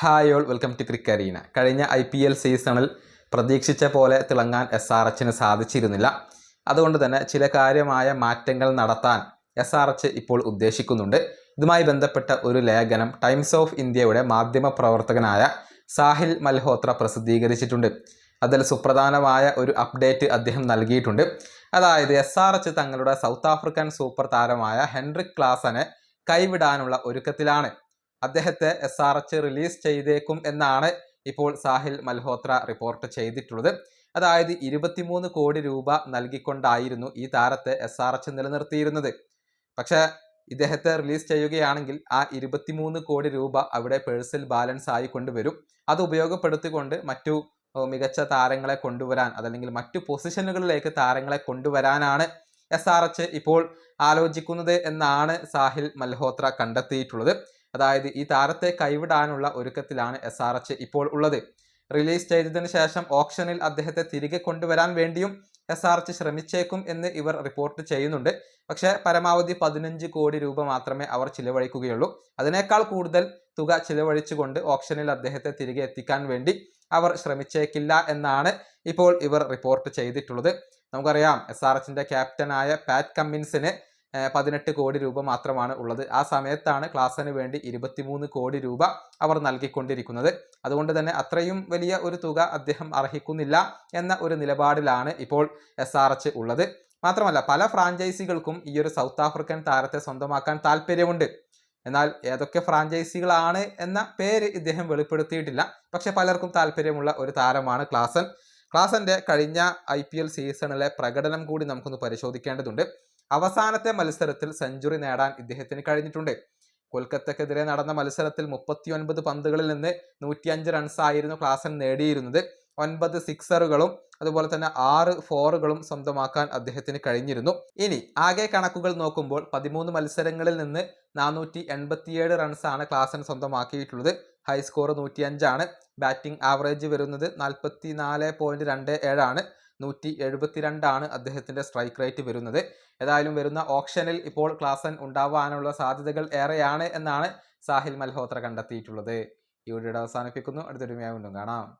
Hi all welcome to ക്രിക്കറീന കഴിഞ്ഞ I P L സീസണിൽ പ്രതീക്ഷിച്ച പോലെ തിളങ്ങാൻ എസ് ആർ എച്ചിന് സാധിച്ചിരുന്നില്ല. അതുകൊണ്ട് തന്നെ ചില കാര്യമായ മാറ്റങ്ങൾ നടത്താൻ എസ് ആർ എച്ച് ഇപ്പോൾ ഉദ്ദേശിക്കുന്നുണ്ട്. ഇതുമായി ബന്ധപ്പെട്ട ഒരു ലേഖനം ടൈംസ് ഓഫ് ഇന്ത്യയുടെ മാധ്യമ പ്രവർത്തകനായ സാഹിൽ മൽഹോത്ര പ്രസിദ്ധീകരിച്ചിട്ടുണ്ട്. അതിൽ സുപ്രധാനമായ ഒരു അപ്ഡേറ്റ് അദ്ദേഹം നൽകിയിട്ടുണ്ട്. അതായത് എസ് ആർ എച്ച് തങ്ങളുടെ സൗത്ത് ആഫ്രിക്കൻ സൂപ്പർ താരമായ ഹെൻറിക് ക്ലാസനെ കൈവിടാനുള്ള ഒരുക്കത്തിലാണ് അദ്ദേഹത്തെ എസ് ആർ എച്ച് റിലീസ് ചെയ്തേക്കും എന്നാണ് ഇപ്പോൾ സാഹിൽ മൽഹോത്ര റിപ്പോർട്ട് ചെയ്തിട്ടുള്ളത്. അതായത് ഇരുപത്തിമൂന്ന് കോടി രൂപ നൽകിക്കൊണ്ടായിരുന്നു ഈ താരത്തെ എസ് ആർ എച്ച് നിലനിർത്തിയിരുന്നത്. പക്ഷേ ഇദ്ദേഹത്തെ റിലീസ് ചെയ്യുകയാണെങ്കിൽ ആ ഇരുപത്തിമൂന്ന് കോടി രൂപ അവിടെ പേഴ്സൽ ബാലൻസ് ആയി കൊണ്ടുവരും. അത് ഉപയോഗപ്പെടുത്തിക്കൊണ്ട് മറ്റു മികച്ച താരങ്ങളെ കൊണ്ടുവരാൻ അതല്ലെങ്കിൽ മറ്റു പൊസിഷനുകളിലേക്ക് താരങ്ങളെ കൊണ്ടുവരാനാണ് എസ് ആർ എച്ച് ഇപ്പോൾ ആലോചിക്കുന്നത് എന്നാണ് സാഹിൽ മൽഹോത്ര കണ്ടെത്തിയിട്ടുള്ളത്. അതായത് ഈ താരത്തെ കൈവിടാനുള്ള ഒരുക്കത്തിലാണ് എസ് ആർ എച്ച് ഇപ്പോൾ ഉള്ളത്. റിലീസ് ചെയ്തതിനു ശേഷം ഓപ്ഷനിൽ അദ്ദേഹത്തെ തിരികെ കൊണ്ടുവരാൻ വേണ്ടിയും എസ് ആർ എച്ച് ശ്രമിച്ചേക്കും എന്ന് ഇവർ റിപ്പോർട്ട് ചെയ്യുന്നുണ്ട്. പക്ഷേ പരമാവധി പതിനഞ്ച് കോടി രൂപ മാത്രമേ അവർ ചിലവഴിക്കുകയുള്ളൂ. അതിനേക്കാൾ കൂടുതൽ തുക ചിലവഴിച്ചുകൊണ്ട് ഓപ്ഷനിൽ അദ്ദേഹത്തെ തിരികെ എത്തിക്കാൻ വേണ്ടി അവർ ശ്രമിച്ചേക്കില്ല എന്നാണ് ഇപ്പോൾ ഇവർ റിപ്പോർട്ട് ചെയ്തിട്ടുള്ളത്. നമുക്കറിയാം എസ് ആർ എച്ചിന്റെ ക്യാപ്റ്റനായ പാറ്റ് കമ്മിൻസിന് പതിനെട്ട് കോടി രൂപ മാത്രമാണ് ഉള്ളത്. ആ സമയത്താണ് ക്ലാസ്സിന് വേണ്ടി ഇരുപത്തിമൂന്ന് കോടി രൂപ അവർ നൽകിക്കൊണ്ടിരിക്കുന്നത്. അതുകൊണ്ട് തന്നെ അത്രയും വലിയ ഒരു തുക അദ്ദേഹം അർഹിക്കുന്നില്ല എന്ന ഒരു നിലപാടിലാണ് ഇപ്പോൾ എസ് ഉള്ളത്. മാത്രമല്ല പല ഫ്രാഞ്ചൈസികൾക്കും ഈ ഒരു സൗത്ത് ആഫ്രിക്കൻ താരത്തെ സ്വന്തമാക്കാൻ താല്പര്യമുണ്ട്. എന്നാൽ ഏതൊക്കെ ഫ്രാഞ്ചൈസികളാണ് എന്ന പേര് ഇദ്ദേഹം വെളിപ്പെടുത്തിയിട്ടില്ല. പക്ഷെ പലർക്കും താല്പര്യമുള്ള ഒരു താരമാണ് ക്ലാസൻ ക്ലാസന്റെ കഴിഞ്ഞ ഐ സീസണിലെ പ്രകടനം കൂടി നമുക്കൊന്ന് പരിശോധിക്കേണ്ടതുണ്ട്. അവസാനത്തെ മത്സരത്തിൽ സെഞ്ചുറി നേടാൻ ഇദ്ദേഹത്തിന് കഴിഞ്ഞിട്ടുണ്ട്. കൊൽക്കത്തക്കെതിരെ നടന്ന മത്സരത്തിൽ മുപ്പത്തിയൊൻപത് പന്തുകളിൽ നിന്ന് നൂറ്റിയഞ്ച് റൺസ് ആയിരുന്നു ക്ലാസൻ നേടിയിരുന്നത്. ഒൻപത് സിക്സറുകളും അതുപോലെ തന്നെ ആറ് ഫോറുകളും സ്വന്തമാക്കാൻ അദ്ദേഹത്തിന് കഴിഞ്ഞിരുന്നു. ഇനി ആകെ കണക്കുകൾ നോക്കുമ്പോൾ പതിമൂന്ന് മത്സരങ്ങളിൽ നിന്ന് നാനൂറ്റി എൺപത്തിയേഴ് റൺസാണ് ക്ലാസൻ സ്വന്തമാക്കിയിട്ടുള്ളത്. ഹൈ സ്കോർ നൂറ്റി അഞ്ചാണ് ബാറ്റിംഗ് ആവറേജ് വരുന്നത് നാൽപ്പത്തി നാല് പോയിന്റ് രണ്ട് ഏഴാണ്. നൂറ്റി എഴുപത്തിരണ്ടാണ് അദ്ദേഹത്തിന്റെ സ്ട്രൈക്ക് റേറ്റ് വരുന്നത്. ഏതായാലും വരുന്ന ഓപ്ഷനിൽ ഇപ്പോൾ ക്ലാസൻ ഉണ്ടാവാനുള്ള സാധ്യതകൾ ഏറെയാണ് എന്നാണ് സാഹിൽ മൽഹോത്ര കണ്ടെത്തിയിട്ടുള്ളത്. ഈ വീഡിയോ അവസാനിപ്പിക്കുന്നു. അടുത്തൊരു വീണ്ടും കാണാം.